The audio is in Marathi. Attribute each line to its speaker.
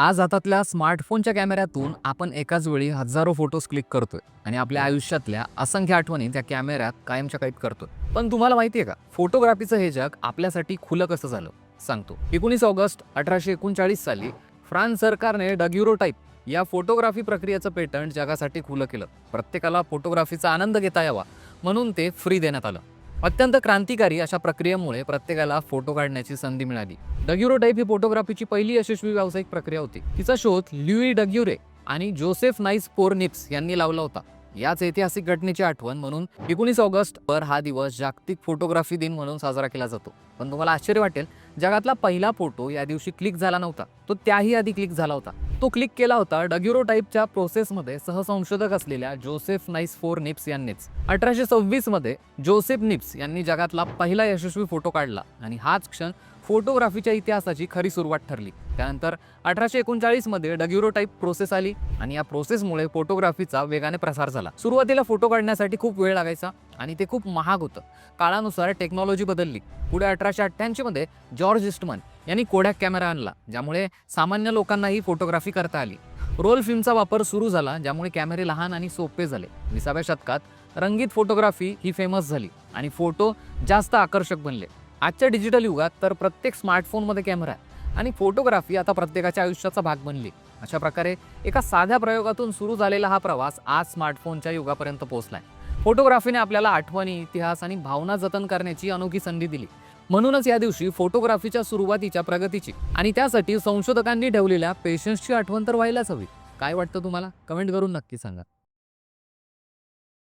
Speaker 1: आज हातातल्या स्मार्टफोनच्या कॅमेऱ्यातून आपण एकाच वेळी हजारो फोटोज क्लिक करतोय आणि आपल्या आयुष्यातल्या असंख्य आठवणी त्या कॅमेऱ्यात कायमच्या कैद करतोय. पण तुम्हाला माहितीये का फोटोग्राफीचं हे जग आपल्यासाठी खुलं कसं झालं? सांगतो. एकोणीस ऑगस्ट अठराशे एकोणचाळीस साली फ्रान्स सरकारने डग्युरो टाईप या फोटोग्राफी प्रक्रियेचं पेटंट जगासाठी खुलं केलं. प्रत्येकाला फोटोग्राफीचा आनंद घेता यावा म्हणून ते फ्री देण्यात आलं. अत्यंत क्रांतिकारी अशा प्रक्रियेमुळे प्रत्येकाला फोटो काढण्याची संधी मिळाली. डग्युरो टाईप ही फोटोग्राफीची पहिली यशस्वी व्यावसायिक प्रक्रिया होती. तिचा शोध ल्युई डग्युरे आणि जोसेफ नाईस पोरनिप्स यांनी लावला होता. याच ऐतिहासिक घटनेची आठवण म्हणून एकोणीस ऑगस्ट वर हा दिवस जागतिक फोटोग्राफी दिन म्हणून साजरा केला जातो. पण तुम्हाला आश्चर्य वाटेल जगातला पहिला फोटो या दिवशी क्लिक झाला नव्हता. तो त्याही आधी क्लिक झाला होता. तो क्लिक केला होता डग्युरो टाईपच्या प्रोसेसमध्ये सहसंशोधक असलेल्या जोसेफ नाईस फोर निप्स यांनीच. अठराशे सव्वीसमध्ये जोसेफ निप्स यांनी जगातला पहिला यशस्वी फोटो काढला आणि हाच क्षण फोटोग्राफीच्या इतिहासाची खरी सुरुवात ठरली. त्यानंतर अठराशे एकोणचाळीसमध्ये डग्युरो टाईप प्रोसेस आली आणि या प्रोसेसमुळे फोटोग्राफीचा वेगाने प्रसार झाला. सुरुवातीला फोटो काढण्यासाठी खूप वेळ लागायचा आणि ते खूप महाग होतं. काळानुसार टेक्नॉलॉजी बदलली. पुढे अठराशे अठ्ठ्याऐंशीमध्ये जॉर्ज इस्टमन यांनी कोडॅक कॅमेरा आणला ज्यामुळे सामान्य लोकांनाही फोटोग्राफी करता आली. रोल फिल्मचा वापर सुरू झाला ज्यामुळे कॅमेरे लहान आणि सोपे झाले. विसाव्या शतकात रंगीत फोटोग्राफी ही फेमस झाली आणि फोटो जास्त आकर्षक बनले. आजच्या डिजिटल युगात तर प्रत्येक स्मार्टफोनमध्ये कॅमेरा आहे. आणि फोटोग्राफी आता प्रत्येकाच्या आयुष्याचा भाग बनली. अशा प्रकारे एका साध्या प्रयोगातून सुरू झालेला हा प्रवास आज स्मार्टफोनच्या युगापर्यंत पोहोचलाय. फोटोग्राफीने आपल्याला आठवणी इतिहास आणि भावना जतन करण्याची अनोखी संधी दिली. म्हणूनच या दिवशी फोटोग्राफीच्या सुरुवातीच्या प्रगतीची आणि त्यासाठी संशोधकांनी ठेवलेल्या पेशन्सची आठवण तर व्हायलाच हवी. काय वाटतं तुम्हाला? कमेंट करून नक्की सांगा.